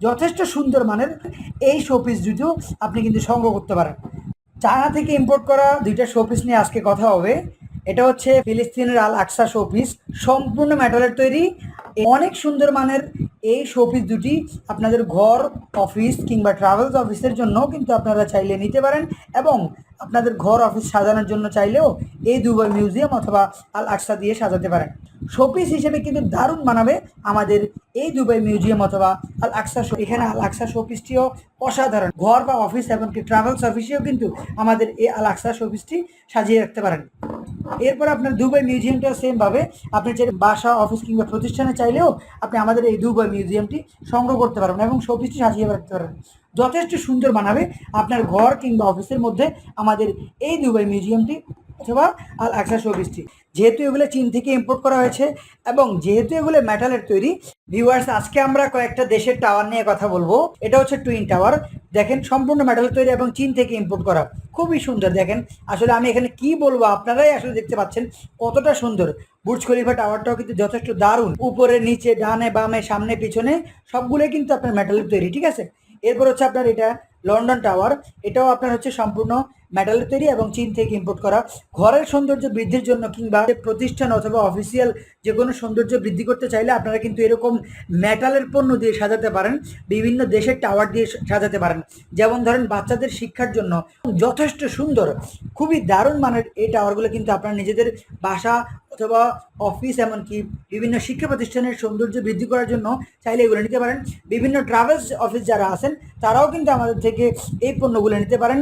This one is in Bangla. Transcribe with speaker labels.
Speaker 1: যথেষ্ট সুন্দর মানের এই শোপিস দুটো আপনি কিন্তু সংগ্রহ করতে পারেন। চায়না থেকে ইম্পোর্ট করা দুইটা শোপিস নিয়ে আজকে কথা হবে। এটা হচ্ছে ফিলিস্তিনের আল আকসা শোপিস সম্পূর্ণ মেটালের তৈরি। অনেক সুন্দর মানের এই শোপিস দুটি আপনাদের ঘর অফিস কিংবা ট্রাভেলস অফিসের জন্য কিন্তু আপনারা চাইলে নিতে পারেন এবং আপনাদের ঘর অফিস সাজানোর জন্য চাইলেও এই দুবাই মিউজিয়াম অথবা আল আকসা দিয়ে সাজাতে পারেন। শোপিস হিসেবে কিন্তু দারুণ মানাবে আমাদের এই দুবাই মিউজিয়াম অথবা আল আকসা শো এখানে আল আকসা শোপিসটিও অসাধারণ। ঘর বা অফিস এমনকি ট্রাভেলস অফিসেও কিন্তু আমাদের এই আল আকসা শোপিসটি সাজিয়ে রাখতে পারেন। এরপর আপনার দুবাই মিউজিয়ামটা সেম ভাবে। আপনি চাইলে বাসা অফিস কিংবা প্রতিষ্ঠানে চাইলেও আপনি আমাদের এই দুবাই মিউজিয়ামটি সংগ্রহ করতে পারবেন এবং শোপিসটি সাজিয়ে রাখতে পারবেন। যথেষ্ট সুন্দর বানাবে। আপনার ঘর কিংবা অফিসের মধ্যে আমাদের এই দুবাই মিউজিয়ামটি অথবা আল আকসা শোপিসটি যেহেতু এগুলো চীন থেকে ইম্পোর্ট করা হয়েছে এবং যেহেতু এগুলো মেটালের তৈরি ভিউয়ার্স আজকে আমরা কয়েকটা দেশের টাওয়ার নিয়ে কথা বলব। এটা হচ্ছে টুইন টাওয়ার দেখেন, সম্পূর্ণ মেটালের তৈরি এবং চীন থেকে ইম্পোর্ট করা। খুবই সুন্দর, দেখেন। আসলে আমি এখানে কি বলব, আপনারাই আসলে দেখতে পাচ্ছেন কতটা সুন্দর। বুর্জ খলিফা টাওয়ারটাও কিন্তু যথেষ্ট দারুণ। উপরে, নিচে, ডানে, বামে, সামনে, পিছনে সবগুলোই কিন্তু আপনার মেটালের তৈরি, ঠিক আছে? এরপর হচ্ছে আপনার এটা লন্ডন টাওয়ার এটাও আপনার হচ্ছে সম্পূর্ণ মেটালের তৈরি এবং চীন থেকে ইম্পোর্ট করা ঘরের সৌন্দর্য বৃদ্ধির জন্য কিংবা প্রতিষ্ঠান অথবা অফিসিয়াল যে কোনো সৌন্দর্য বৃদ্ধি করতে চাইলে আপনারা কিন্তু এরকম মেটালের পণ্য দিয়ে সাজাতে পারেন, বিভিন্ন দেশের টাওয়ার দিয়ে সাজাতে পারেন। যেমন ধরেন বাচ্চাদের শিক্ষার জন্য যথেষ্ট সুন্দর, খুবই দারুণ মানের এই টাওয়ারগুলো কিন্তু আপনারা নিজেদের বাসা অথবা অফিস এমনকি বিভিন্ন শিক্ষা প্রতিষ্ঠানের সৌন্দর্য বৃদ্ধি করার জন্য চাইলে এগুলো নিতে পারেন। বিভিন্ন ট্রাভেলস অফিস যারা আছেন, তারাও কিন্তু আমাদের থেকে এই পণ্যগুলো নিতে পারেন।